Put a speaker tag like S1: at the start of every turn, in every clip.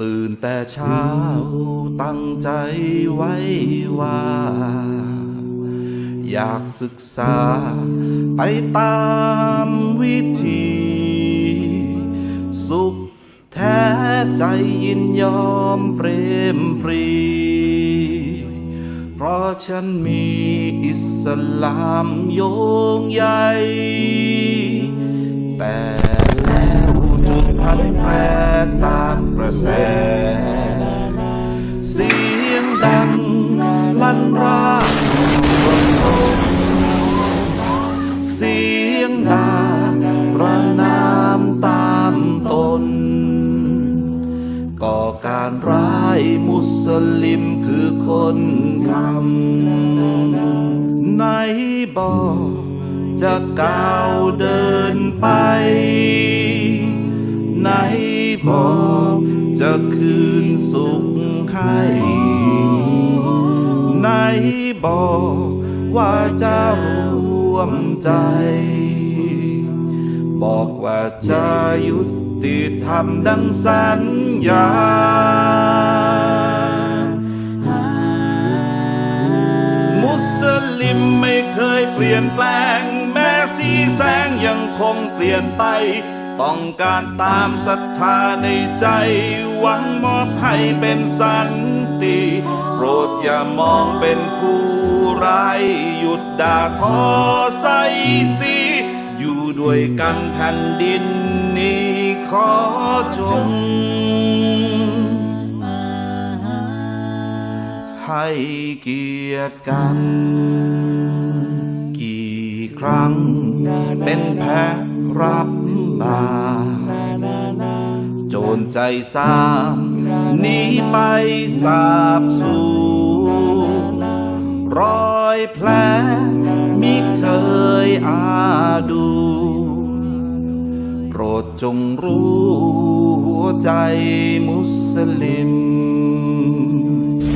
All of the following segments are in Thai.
S1: ตื่นแต่เช้าตั้งใจไว้ว่า อยากศึกษาไปตามวิธี สุขแท้ใจยินยอมเปรมปรี เพราะฉันมีอิสลามโยงใยแต่แล้วจุดพันแปรตา กระแส เสียงดังลั่นรากประสงเสียงด่าระนามตามตน ก่อการร้ายมุสลิมคือคนทำไหนบอกจะก้าวเดินไป บอกจะคืนสุขให้ไหนบอกว่าจะร่วมใจ บอกว่าจะยุติธรรมดังสัญญามุสลิมไม่เคยเปลี่ยนแปลง แม้สีแสงยังคงเปลี่ยนไป ต้องการตามศรัทธาในใจ หวังมอบให้เป็นสันติ โปรดอย่ามองเป็นผู้ร้ายหยุดด่าทอใส่สีอยู่ด้วยกันแผ่นดินนี้ขอจงให้เกียรติกัน กี่ครั้งเป็นแพ้รับ บาโจรใจสามหนีไปสาบสูญรอยแผลมิเคยอาดู โปรดจงรู้หัวใจมุสลิม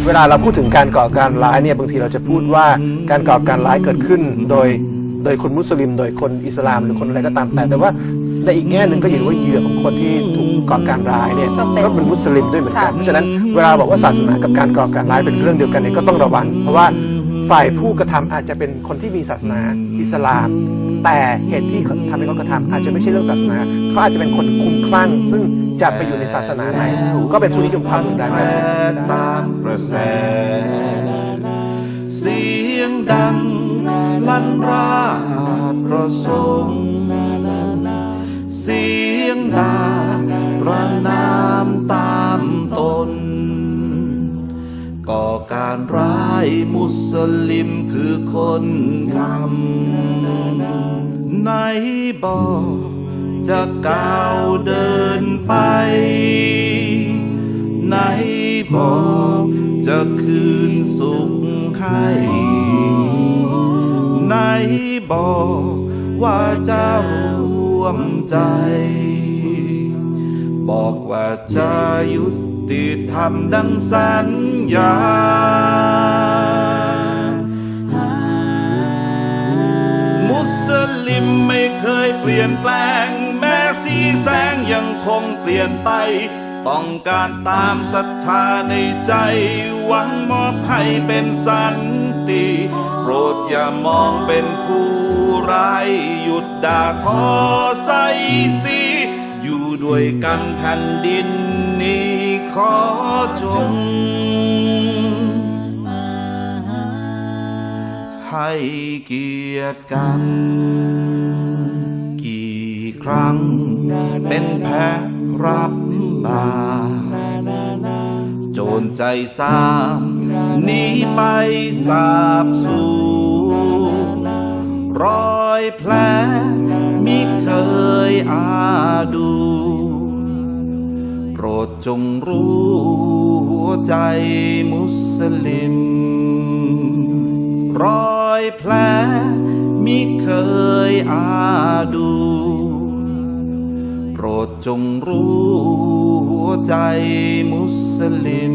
S2: เวลาเราพูดถึงการก่อการร้ายเนี่ยบางทีเราจะพูดว่าการก่อการร้ายเกิดขึ้นโดยโดยคนมุสลิม โดยคนอิสลามหรือคนอะไรก็ตามแต่แต่ว่า ในอีกแง่หนึ่งก็เห็นว่าเหยื่อของคนที่ถูกก่อการร้ายเนี่ย
S3: ก็เป็น
S2: ก็เป็นมุสลิมด้วยเหมือนกัน
S3: ค่ะ
S2: เพราะฉะนั้นเวลาบอกว่าศาสนากับการก่อการร้ายเป็นเรื่องเดียวกันเนี่ยก็ต้องระวัง เพราะว่าฝ่ายผู้กระทำอาจจะเป็นคนที่มีศาสนาอิสลาม แต่เหตุที่เขาทำให้เขากระทำอาจจะไม่ใช่เรื่องศาสนาเขาอาจจะเป็นคนคลุ้มคลั่ง ซึ่งจะไปอยู่ในศาสนาไหนก็เป็นทุนนิยมความรุนแรง
S1: แป
S2: ได้
S1: รตามกระแสเสียงดังลั่นราดประสงค์เสีย งดาประนามตามตน ก่อการร้ายมุสลิมคือคนทำไหนบอกจะก้าวเดินไป ไหนบอกจะคืนสุขให้ไหนบอกว่าจะร่วมใจ บอกว่าจะยุติธรรมดังสัญญามุสลิมไม่เคยเปลี่ยนแปลง แม้สีแสงยังคงเปลี่ยนไป ต้องการตามศรัทธาในใจ หวังมอบให้เป็นสันติ โปรดอย่ามองเป็นผู้ร้าย หยุดด่าทอใส่สี ด้วยกันแผ่นดินนี้ขอจง ให้เกียรติกัน กี่ครั้งเป็นแพ้รับบาโจรใจสามหนีไปสาบสูรอยแผลมิเคยอาดู ดจงรู้หัวใจมุสลิม รอยแผลมิเคยอาดู โปรดจงรู้หัวใจมุสลิม